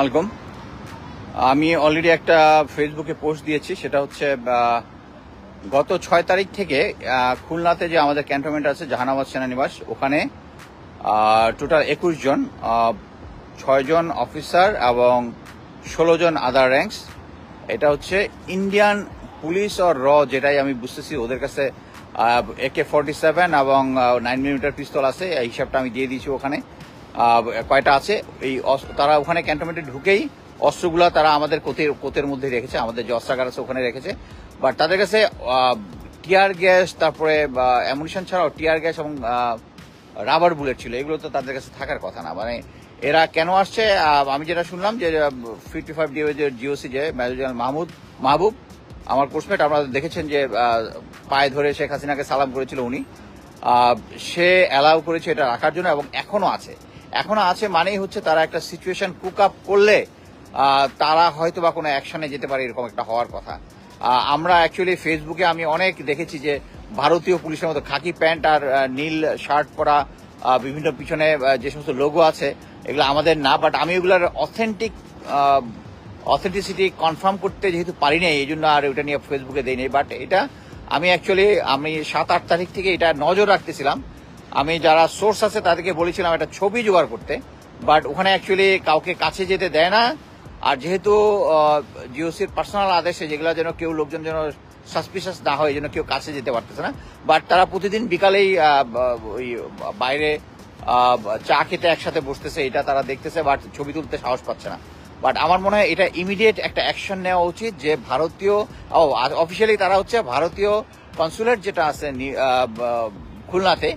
আলাইকুম। আমি অলরেডি একটা ফেসবুকে পোস্ট দিয়েছি, সেটা হচ্ছে গত ছয় তারিখ থেকে খুলনাতে যে আমাদের ক্যান্টনমেন্ট আছে, জাহানাবাদ সেনানিবাস, ওখানে টোটাল একুশ জন ছয়জন অফিসার এবং ষোলো জন আদার র্যাঙ্কস এটা হচ্ছে ইন্ডিয়ান পুলিশ অর র যেটাই আমি বুঝতেছি, ওদের কাছে একে ফর্টি সেভেন এবং নাইন মিলিমিটার পিস্তল আছে, এই হিসাবটা আমি দিয়ে দিয়েছি ওখানে। কয়টা আছে? এই তারা ওখানে ক্যান্টনমেন্টে ঢুকেই অস্ত্রগুলা তারা আমাদের কোতের কোতের মধ্যে রেখেছে, আমাদের যে অস্ত্রাগার আছে ওখানে রেখেছে। বাট তাদের কাছে টিয়ার গ্যাস, তারপরে অ্যামুনিশন ছাড়াও টিয়ার গ্যাস এবং রাবার বুলেট ছিল, এগুলো তো তাদের কাছে থাকার কথা না। মানে এরা কেন আসছে? আমি যেটা শুনলাম যে ফিফটি ফাইভ ডিও যে জিওসি যে মেজর জেনারেল মাহমুদ, মাহবুব, আমার কোর্সমেট আপনারা দেখেছেন যে পায়ে ধরে শেখ হাসিনাকে সালাম করেছিল উনি। সে অ্যালাউ করেছে এটা রাখার জন্য এবং এখনও আছে। এখনও আছে মানেই হচ্ছে তারা একটা সিচুয়েশন কুক আপ করলে তারা হয়তো বা কোনো অ্যাকশনে যেতে পারে এরকম একটা হওয়ার কথা। আমরা অ্যাকচুয়ালি ফেসবুকে আমি অনেক দেখেছি যে ভারতীয় পুলিশের মতো খাকি প্যান্ট আর নীল শার্ট পরা বিভিন্ন পিছনে যে সমস্ত লোগো আছে, এগুলো আমাদের না বাট আমি এগুলোর অথেন্টিক অথেন্টিসিটি কনফার্ম করতে যেহেতু পারি নাই এই জন্য আর ওটা নিয়ে ফেসবুকে দেয়নি বাট এটা আমি অ্যাকচুয়ালি আমি সাত আট তারিখ থেকে এটা নজর রাখতেছিলাম। আমি যারা সোর্স আছে তাদেরকে বলেছিলাম একটা ছবি জোগাড় করতে বাট ওখানে অ্যাকচুয়ালি কাউকে কাছে যেতে দেয় না। আর যেহেতু জিওসির পার্সোনাল আদেশে যেগুলো যেন কেউ লোকজন যেন সাসপিশাস না হয় যেন কেউ কাছে যেতে পারতেছে না। বাট তারা প্রতিদিন বিকালেই ওই, বাইরে চা খেতে একসাথে বসতেছে, এটা তারা দেখতেছে বাট ছবি তুলতে সাহস পাচ্ছে না। বাট আমার মনে হয় এটা ইমিডিয়েট একটা অ্যাকশন নেওয়া উচিত যে ভারতীয়, ও অফিসিয়ালি তারা হচ্ছে ভারতীয় কনসুলেট যেটা আছে খুলনাতে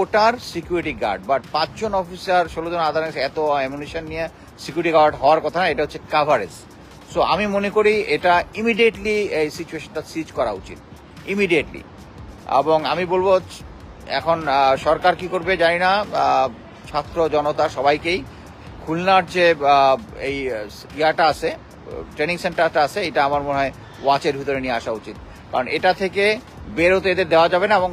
ওটার সিকিউরিটি গার্ড বাট পাঁচজন অফিসার ষোলো জন আদার এত অ্যামুনিশন নিয়ে সিকিউরিটি গার্ড হওয়ার কথা না, এটা হচ্ছে কাভারেজ সো আমি মনে করি এটা ইমিডিয়েটলি এই সিচুয়েশনটা সিজ করা উচিত। ইমিডিয়েটলি এবং আমি বলব, এখন সরকার কি করবে জানি না ছাত্র জনতা সবাইকেই। খুলনার যে এই ইয়াটা আছে ট্রেনিং সেন্টারটা আছে, এটা আমার মনে হয় ওয়াচের ভিতরে নিয়ে আসা উচিত। কারণ এটা থেকে বেরোতে এদের দেওয়া যাবে না এবং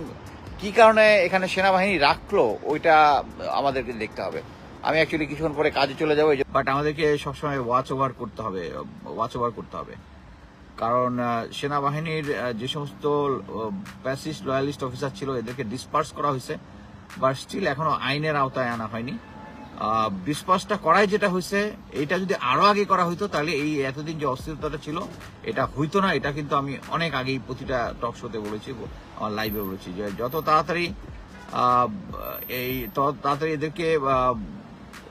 কি কারণে এখানে সেনাবাহিনী রাখল, ওইটা আমাদেরকে দেখতে হবে। আমি অ্যাকচুয়ালি কিছুক্ষণ পরে কাজে চলে যাব বাট আমাদেরকে সবসময় ওয়াচ ওভার করতে হবে ওয়াচ ওভার করতে হবে। কারণ সেনাবাহিনীর যে সমস্ত প্যাসিস্ট লয়ালিস্ট অফিসার ছিল, এদেরকে ডিসপার্স করা হয়েছে। বাট স্টিল এখনও আইনের আওতায় আনা হয়নি। ডিসপার্সটা করাই যেটা হয়েছে এটা যদি আরও আগে করা হইতো, তাহলে এই এতদিন যে অস্থিরতাটা ছিল, এটা হইতো না। এটা কিন্তু আমি অনেক আগেই প্রতিটা টক শোতে বলেছি। আমার লাইভে বলেছি। যে যত তাড়াতাড়ি এই তত তাড়াতাড়ি এদেরকে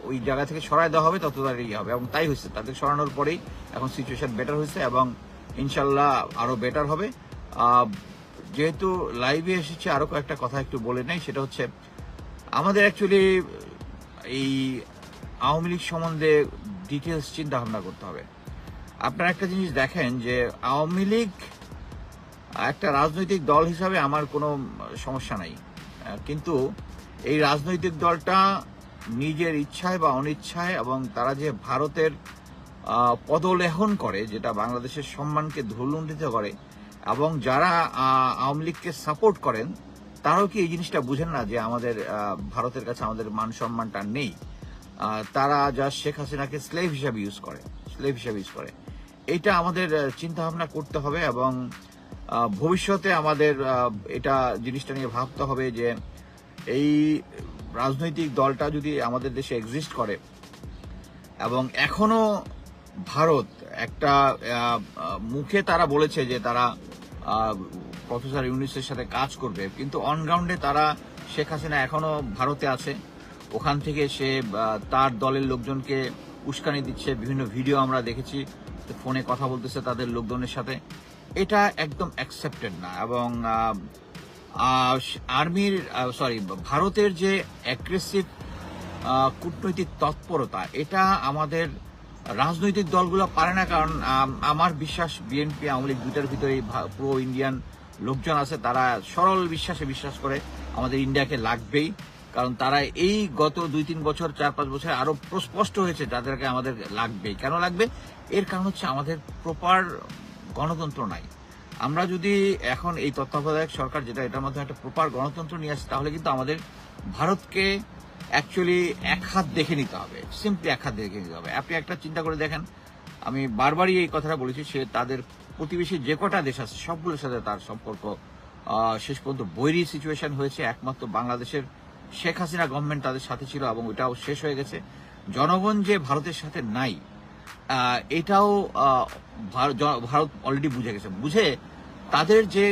ওই জায়গা থেকে সরাই দেওয়া হবে, তত তাড়াতাড়ি ইয়ে হবে। এবং তাই হয়েছে। তাদের সরানোর পরেই এখন সিচুয়েশন বেটার হয়েছে এবং ইনশাল্লাহ আরও বেটার হবে। যেহেতু লাইভে এসেছে আরও কয়েকটা কথা একটু বলে নেই। সেটা হচ্ছে, আমাদের অ্যাকচুয়ালি এই আওয়ামী লীগ সম্বন্ধে ডিটেলস চিন্তা ভাবনা করতে হবে। আপনারা একটা জিনিস দেখেন যে আওয়ামী লীগ একটা রাজনৈতিক দল হিসাবে আমার কোনো সমস্যা নাই। কিন্তু এই রাজনৈতিক দলটা নিজের ইচ্ছায় বা অনিচ্ছায় এবং তারা যে ভারতের পদলেহন করে, যেটা বাংলাদেশের সম্মানকে ধুলুণ্ঠিত করে এবং যারা আওয়ামী লীগকে সাপোর্ট করেন, তারাও কি এই জিনিসটা বুঝেন না যে আমাদের ভারতের কাছে আমাদের মান সম্মানটা নেই? তারা যা শেখ হাসিনাকে স্লেভ হিসাবে ইউজ করে স্লেভ হিসাবে ইউজ করে। এটা আমাদের চিন্তা ভাবনা করতে হবে এবং ভবিষ্যতে আমাদের এটা জিনিসটা নিয়ে ভাবতে হবে যে এই রাজনৈতিক দলটা যদি আমাদের দেশে এক্সিস্ট করে, এবং এখনও ভারত একটা মুখে তারা বলেছে যে তারা প্রফেসর ইউনিসের সাথে কাজ করবে, কিন্তু অনগ্রাউন্ডে তারা, শেখ হাসিনা এখনও ভারতে আছে। ওখান থেকে সে তার দলের লোকজনকে উস্কানি দিচ্ছে। বিভিন্ন ভিডিও আমরা দেখেছি। ফোনে কথা বলতেছে তাদের লোকজনের সাথে। এটা একদম অ্যাকসেপ্টেড না এবং আর্মির সরি ভারতের যে অ্যাগ্রেসিভ কূটনৈতিক তৎপরতা, এটা আমাদের রাজনৈতিক দলগুলো পারে না কারণ আমার বিশ্বাস বিএনপি, আওয়ামী লীগ দুইটার ভিতরে প্রো ইন্ডিয়ান লোকজন আছে, তারা সরল বিশ্বাসে বিশ্বাস করে আমাদের ইন্ডিয়াকে লাগবেই। কারণ তারা এই গত দুই তিন বছর, চার পাঁচ বছর আরও স্পষ্ট হয়েছে যাদেরকে আমাদের লাগবেই কেন লাগবে? এর কারণ হচ্ছে আমাদের প্রপার গণতন্ত্র নাই। আমরা যদি এখন এই তত্ত্বাবধায়ক সরকার, যেটা এটার মাধ্যমে একটা প্রপার গণতন্ত্র নিয়ে আসে, তাহলে কিন্তু আমাদের ভারতকে অ্যাকচুয়ালি এক হাত দেখে নিতে হবে। সিম্পলি এক হাত দেখে নিতে হবে। আপনি একটা চিন্তা করে দেখেন, আমি বারবারই এই কথাটা বলেছি, সে তাদের প্রতিবেশী যে কটা দেশ আছে, সবগুলোর সাথে তার সম্পর্ক শেষ পর্যন্ত বৈরী সিচুয়েশন হয়েছে। একমাত্র বাংলাদেশের শেখ হাসিনা গভর্নমেন্ট তাদের সাথে ছিল এবং ওটাও শেষ হয়ে গেছে। জনগণ যে ভারতের সাথে নাই এটাও ভারত অলরেডি বুঝে গেছে। বুঝে তাদের যে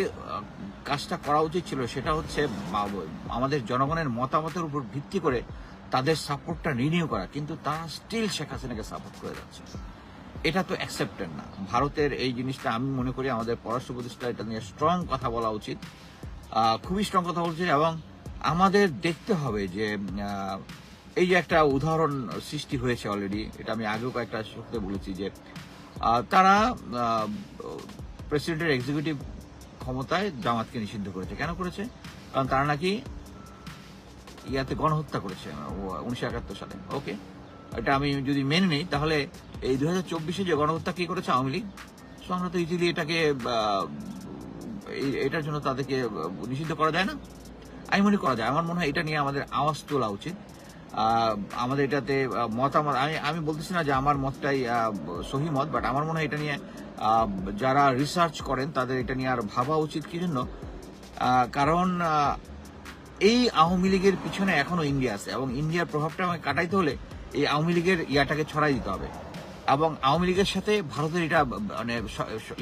কাজটা করা উচিত ছিল সেটা হচ্ছে আমাদের জনগণের মতামতের উপর ভিত্তি করে তাদের সাপোর্টটা রিনিউ করা। কিন্তু তারা স্টিল শেখ হাসিনাকে সাপোর্ট করে যাচ্ছে। এটা তো অ্যাকসেপ্টেড না। ভারতের এই জিনিসটা আমি মনে করি আমাদের পররাষ্ট্র প্রতিষ্ঠা এটা নিয়ে স্ট্রং কথা বলা উচিত। খুবই স্ট্রং কথা বলছে এবং আমাদের দেখতে হবে যে এই যে একটা উদাহরণ সৃষ্টি হয়েছে অলরেডি এটা আমি আগেও কয়েকটা শোতে বলেছি যে তারা প্রেসিডেন্টের এক্সিকিউটিভ ক্ষমতায় জামাতকে নিষিদ্ধ করেছে। কেন করেছে? কারণ তারা নাকি ইয়াতে গণহত্যা করেছে উনিশশো একাত্তর সালে। ওকে এটা আমি যদি মেনে নিই, তাহলে এই দু হাজার চব্বিশে যে গণহত্যা কি করেছে? আওয়ামী লীগ। সো ইজিলি এটাকে এটার জন্য তাদেরকে নিষিদ্ধ করা যায় না। আমি মনে করা যায়, আমার মনে হয় এটা নিয়ে আমাদের আওয়াজ তোলা উচিত। আমাদের এটাতে মতামত, আমি আমি বলতেছি না যে আমার মতটাই সহি মত বাট আমার মনে হয় এটা নিয়ে যারা রিসার্চ করেন, তাদের এটা নিয়ে আর ভাবা উচিত কি জন্য? কারণ এই আওয়ামী লীগের পিছনে এখনও ইন্ডিয়া আছে, এবং ইন্ডিয়ার প্রভাবটা আমাকে কাটাইতে হলে এই আওয়ামী লীগের ইয়াটাকে ছড়াই দিতে হবে। এবং আওয়ামী লীগের সাথে ভারতের এটা মানে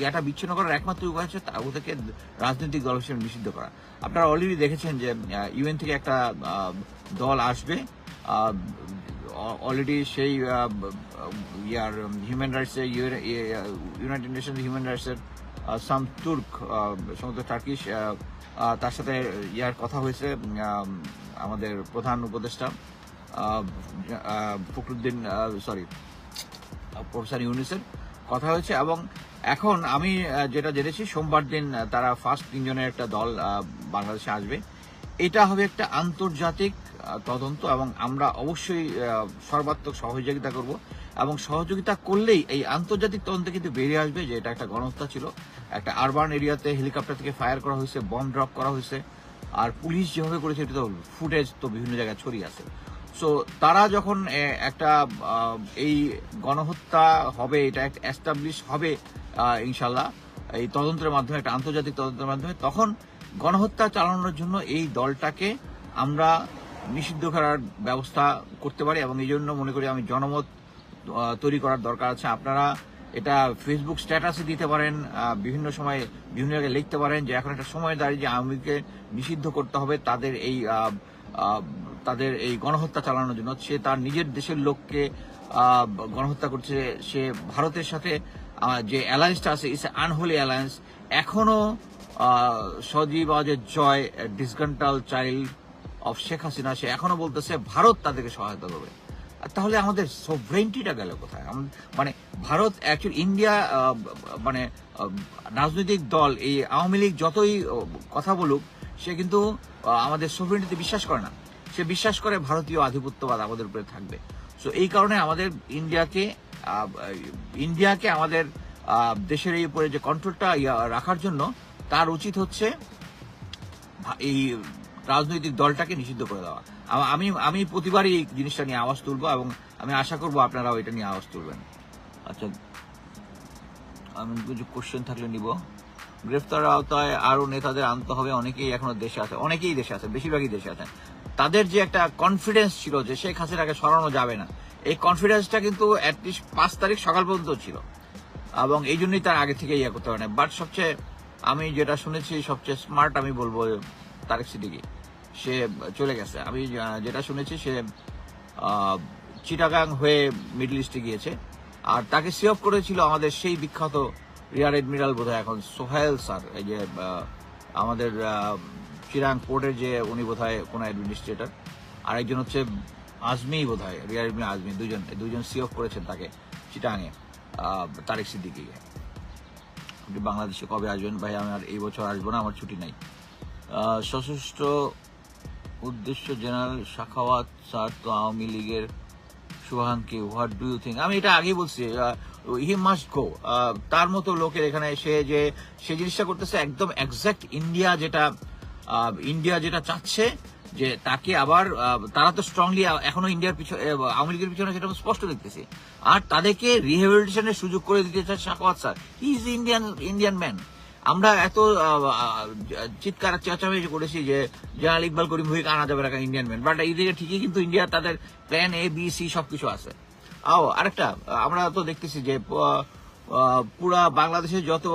ইয়াটা বিচ্ছিন্ন করার একমাত্র উপায় হচ্ছে ওদেরকে রাজনৈতিক দল হিসেবে নিষিদ্ধ করা। আপনারা অলরেডি দেখেছেন যে ইউএন থেকে একটা দল আসবে অলরেডি সেই year human rights united nation human রাইটসের সাম তুর্ক সমস্ত টার্কিশ তার সাথে ইয়ার কথা হয়েছে আমাদের প্রধান উপদেষ্টা ফখরুদ্দিন সরি প্রফেসর ইউনিসের কথা হয়েছে এবং এখন আমি যেটা জেনেছি, সোমবার দিন তারা ফার্স্ট তিনজনের একটা দল বাংলাদেশে আসবে। এটা হবে একটা আন্তর্জাতিক তদন্ত এবং আমরা অবশ্যই সর্বাত্মক সহযোগিতা করব এবং সহযোগিতা করলেই এই আন্তর্জাতিক তদন্তে কিন্তু বেরিয়ে আসবে, যে এটা একটা গণহত্যা ছিল। একটা আরবান এরিয়াতে হেলিকপ্টার থেকে ফায়ার করা হয়েছে, বম ড্রপ করা হয়েছে, আর পুলিশ যেভাবে করেছে, এটা তো ফুটেজ তো বিভিন্ন জায়গায় ছড়িয়ে আছে। সো তারা যখন একটা এই গণহত্যা হবে, এটা একটা এস্টাবলিশ হবে ইনশাল্লাহ এই তদন্তের মাধ্যমে, একটা আন্তর্জাতিক তদন্তের মাধ্যমে, তখন গণহত্যা চালানোর জন্য এই দলটাকে আমরা নিষিদ্ধ করার ব্যবস্থা করতে পারি এবং এই জন্য মনে করি আমি জনমত তৈরি করার দরকার আছে। আপনারা এটা ফেসবুক স্ট্যাটাসে দিতে পারেন বিভিন্ন সময় বিভিন্ন জায়গায় লিখতে পারেন যে, এখন একটা সময় দাঁড়িয়ে যে আওয়ামী নিষিদ্ধ করতে হবে, তাদের এই তাদের এই গণহত্যা চালানোর জন্য। সে তার নিজের দেশের লোককে গণহত্যা করছে। সে ভারতের সাথে যে অ্যালায়েন্সটা আছে ইটস আনহোলি অ্যালায়েন্স এখনও আহ, সজীব আজের জয় ডিসকান্টাল চাইল্ড অফ শেখ হাসিনা সে এখনও বলতেছে ভারত তাদেরকে সহায়তা করবে। তাহলে আমাদের সভরেন্টিটা গেল কোথায়? মানে ভারত অ্যাকচুয়ালি ইন্ডিয়া মানে রাজনৈতিক দল এই আওয়ামী লীগ যতই কথা বলুক সে কিন্তু আমাদের সভরেন্টিতে বিশ্বাস করে না। সে বিশ্বাস করে ভারতীয় আধিপত্যবাদ আমাদের উপরে থাকবে। সো এই কারণে আমাদের ইন্ডিয়াকে ইন্ডিয়াকে আমাদের দেশের এই উপরে যে কন্ট্রোলটা রাখার জন্য তার উচিত হচ্ছে এই রাজনৈতিক দলটাকে নিষিদ্ধ করে দেওয়া। আমি আমি প্রতিবারই এই জিনিসটা নিয়ে আওয়াজ তুলবো এবং আমি আশা করব আপনারাও এটা নিয়ে আওয়াজ তুলবেন। আচ্ছা আমি কিছু কোশ্চেন থাকলে নিব। গ্রেফতার আওতায় আরও নেতাদের আনতে হবে। অনেকেই এখনও দেশে আছে, অনেকেই দেশে আছে, বেশিরভাগই দেশে আছেন। তাদের যে একটা কনফিডেন্স ছিল যে শেখ হাসিনাকে সরানো যাবে না, এই কনফিডেন্সটা কিন্তু অ্যাটলিস্ট পাঁচ তারিখ সকাল পর্যন্ত ছিল। এবং এই জন্যই তার আগে থেকে ইয়ে করতে পারে না। বাট সবচেয়ে আমি যেটা শুনেছি, সবচেয়ে স্মার্ট আমি বলব তারেক সিদ্দিকি। সে চলে গেছে। আমি যেটা শুনেছি, সে চিটাগাং হয়ে মিডল ইস্টে গিয়েছে। আর তাকে সিঅফ করেছিল আমাদের সেই বিখ্যাত রিয়ার এডমিরাল বোধহয় এখন সোহেল স্যার। এই যে আমাদের চিরাং পোর্টের যে উনি বোধহয় কোন অ্যাডমিনিস্ট্রেটর আর একজন হচ্ছে আজমি বোধহয় রিয়ার এডমিরাল আজমি দুজন দুজন সিঅফ করেছেন তাকে চিটাঙে তারেক সিদ্দিকিকে। আপনি বাংলাদেশে কবে আসবেন? ভাই, আমি আর এই বছর আসব না, আমার ছুটি নাই। সশস্ত্র উদ্দেশ্য জেনারেল শাখাওয়াত স্যার তো আওয়ামী লীগের শুভাঙ্কি হোয়াট ডু ইউ থিঙ্ক আমি এটা আগেই বলছি হি মাস্ট গো। তার মতো লোকের এখানে এসে যে, সে জিনিসটা করতেছে একদম এক্সাক্ট ইন্ডিয়া যেটা ইন্ডিয়া যেটা চাচ্ছে যে তাকে আবার তারা তো স্ট্রংলি এখনও ইন্ডিয়ার পিছনে আওয়ামী লীগের পিছনে সেটা স্পষ্ট দেখতেছি। আর তাদেরকে রিহেবিলিটেশনের সুযোগ করে দিতে চায় Sakhawat sir. He is Indian Indian man আমরা এত চিৎকার চেঁচামেচি করেছি যে জেনারেল ইকবাল, করিম ভুইকে আনা যাবে না ইন্ডিয়ান ম্যান বাট এইদিকে ঠিকই কিন্তু ইন্ডিয়া তাদের প্ল্যান এ বি সি সবকিছু আছে। আও, আরেকটা, আমরা তো দেখতেছি যে পুরা বাংলাদেশে যত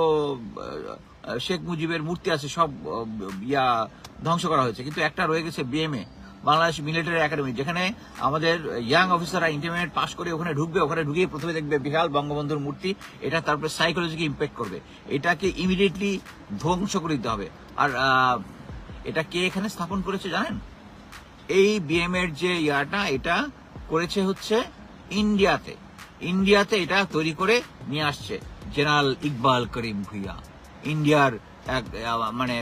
শেখ মুজিবের মূর্তি আছে, সব ইয়া ধ্বংস করা হয়েছে। কিন্তু একটা রয়ে গেছে বিএমএ বাংলাদেশ মিলিটারি একাডেমি যেখানে আমাদের ইয়াং অফিসাররা ইন্টারমিডিয়েট পাস করে ওখানে ঢুকবে, ওখানে ঢুকিয়ে প্রথমে দেখবে বিশাল বঙ্গবন্ধুর মূর্তি, এটা তারপরে সাইকোলজিকে ইম্প্যাক্ট করবে। এটাকে ইমিডিয়েটলি ধ্বংস করে দিতে হবে। আর এটা কে এখানে স্থাপন করেছে জানেন? এই বিএম এর যে ইয়াটা, এটা করেছে হচ্ছে ইন্ডিয়াতে ইন্ডিয়াতে এটা তৈরি করে নিয়ে আসছে। জেনারেল ইকবাল করিম ভুইয়া। ইন্ডিয়ার এক মানে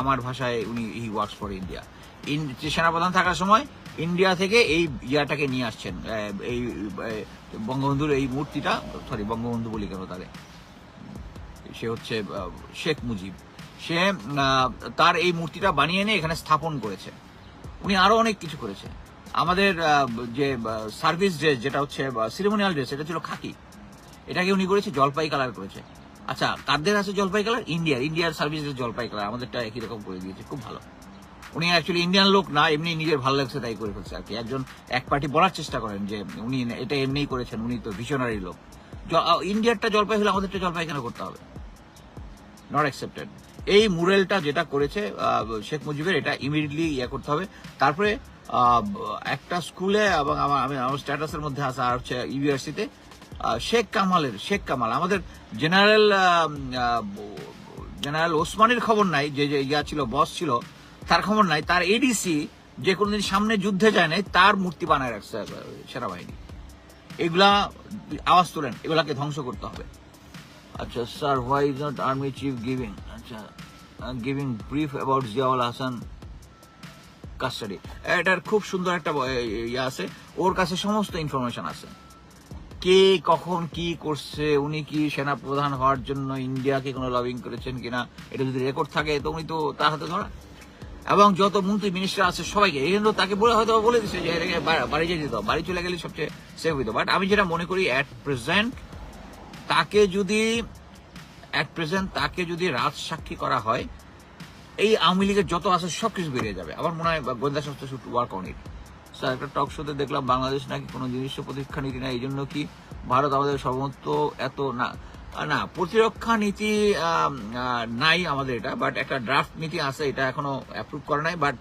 আমার ভাষায় উনি হি ওয়ার্কস ফর ইন্ডিয়া সেনাপ্রধান থাকার সময় ইন্ডিয়া থেকে এই ইয়াটাকে নিয়ে আসছেন এই বঙ্গবন্ধুর এই মূর্তিটা সরি বঙ্গবন্ধু বলি কেন তারে সে হচ্ছে শেখ মুজিব। সে তার এই মূর্তিটা বানিয়ে এনে এখানে স্থাপন করেছে। উনি আরও অনেক কিছু করেছে। আমাদের যে সার্ভিস ড্রেস যেটা হচ্ছে সিরিমোনিয়াল ড্রেস এটা ছিল খাকি। এটাকে উনি করেছে, জলপাই কালার করেছে। আচ্ছা কাদের আছে জলপাই কালার ইন্ডিয়ার ইন্ডিয়ার সার্ভিস জলপাই কালার আমাদেরটা একই রকম করে দিয়েছে, খুব ভালো। উনি অ্যাকচুয়ালি ইন্ডিয়ান লোক না, এমনি নিজের ভালো লাগছে তাই করে ফেলছে আর কি। একজন, এক পার্টি বলার চেষ্টা করেন যে উনি এটা এমনিই করেছেন, উনি তো ভিশনারি লোক। ইন্ডিয়ারটা জলপাই হলে আমাদেরটা জলপাই কেন করতে হবে? নট অ্যাকসেপ্টেড এই মুরেলটা যেটা করেছে শেখ মুজিবের, এটা ইমিডিয়েটলি ইয়ে করতে হবে। তারপরে একটা স্কুলে এবং আমার আমি, আমার স্ট্যাটাসের মধ্যে আসা আর হচ্ছে ইউনিভার্সিটিতে শেখ কামালের, শেখ কামাল, আমাদের জেনারেল জেনারেল ওসমানের খবর নাই, যে ইয়া ছিল, বস ছিল, তার খবর নাই, তার এডিসি যে কোনোদিন সামনে যুদ্ধে যায় নাই, তার মূর্তি বানায় রাখছে সেনাবাহিনী। এগুলা আওয়াজ তোলেন, এগুলাকে ধ্বংস করতে হবে। আচ্ছা sir why is not army chief giving আচ্ছা giving brief about Ziaul Hasan custody এটার খুব সুন্দর একটা ইয়ে আছে, ওর কাছে সমস্ত ইনফরমেশন আছে। কে কখন কি করছে, উনি কি সেনা প্রধান হওয়ার জন্য ইন্ডিয়াকে কোনো লবিং করেছেন কিনা, এটা যদি রেকর্ড থাকে, তো উনি তো তার হাতে ধরা। এবং যত মন্ত্রী মিনিস্টার আছে সবাইকে, এই জন্য তাকে বলে হয়তো বলে দিচ্ছে যে, এটাকে বাড়ি যেতে দিত বাড়ি চলে গেলে সবচেয়ে সেফ হইতো। বাট আমি যেটা মনে করি অ্যাট প্রেজেন্ট তাকে যদি অ্যাট প্রেজেন্ট তাকে যদি রাজ সাক্ষী করা হয়, এই আওয়ামী লীগের যত আছে সবকিছু বেরিয়ে যাবে। আমার মনে হয় গোয়েন্দা সংস্থা should work on it sir, একটা টক শোতে দেখলাম বাংলাদেশ নাকি কোনো জিনিস প্রতিরক্ষা নীতি নাই। এই জন্য কি ভারত আমাদের সর্বত্র এত না না, প্রতিরক্ষা নীতি নাই আমাদের এটা বাট একটা ড্রাফট নীতি আছে, এটা এখনও অ্যাপ্রুভ করে নাই। বাট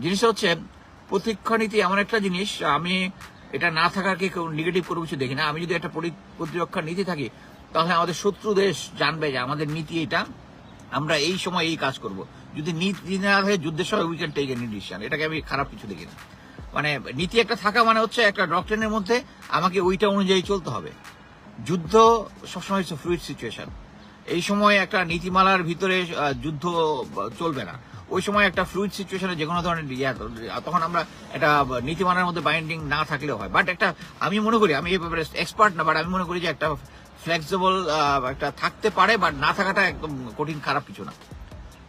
জিনিসটা হচ্ছে প্রতিরক্ষা নীতি এমন একটা জিনিস, আমি এটা না থাকাকে কেউ নেগেটিভ কোনো কিছু দেখি না। আমি যদি একটা পরি- প্রতিরক্ষা নীতি থাকি, তাহলে আমাদের শত্রু দেশ জানবে যে আমাদের নীতি এটা, আমরা এই সময় এই কাজ করব। যদি নীতি না থাকে, যুদ্ধের সময় we can take any decision এটাকে আমি খারাপ কিছু দেখি না। মানে নীতি একটা থাকা মানে হচ্ছে একটা ডক্টরিনের মধ্যে আমাকে ওইটা অনুযায়ী চলতে হবে। যুদ্ধ সবসময় হচ্ছে ফ্লুইড সিচুয়েশন এই সময় একটা নীতিমালার ভিতরে যুদ্ধ চলবে না। ওই সময় একটা ফ্লুইড সিচুয়েশনে যে কোনো ধরনের তখন আমরা একটা নীতিমালার মধ্যে বাইন্ডিং না থাকলেও হয়। বাট একটা, আমি মনে করি, আমি এই ব্যাপারে এক্সপার্ট না বাট আমি মনে করি যে একটা ফ্লেক্সিবল একটা থাকতে পারে বাট না থাকাটা একদম কঠিন, খারাপ কিছু না।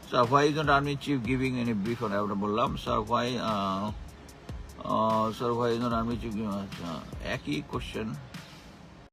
Sir why is not army chief giving any brief ওটা বললাম sir why sir why is not army chief আচ্ছা একই কোশ্চেন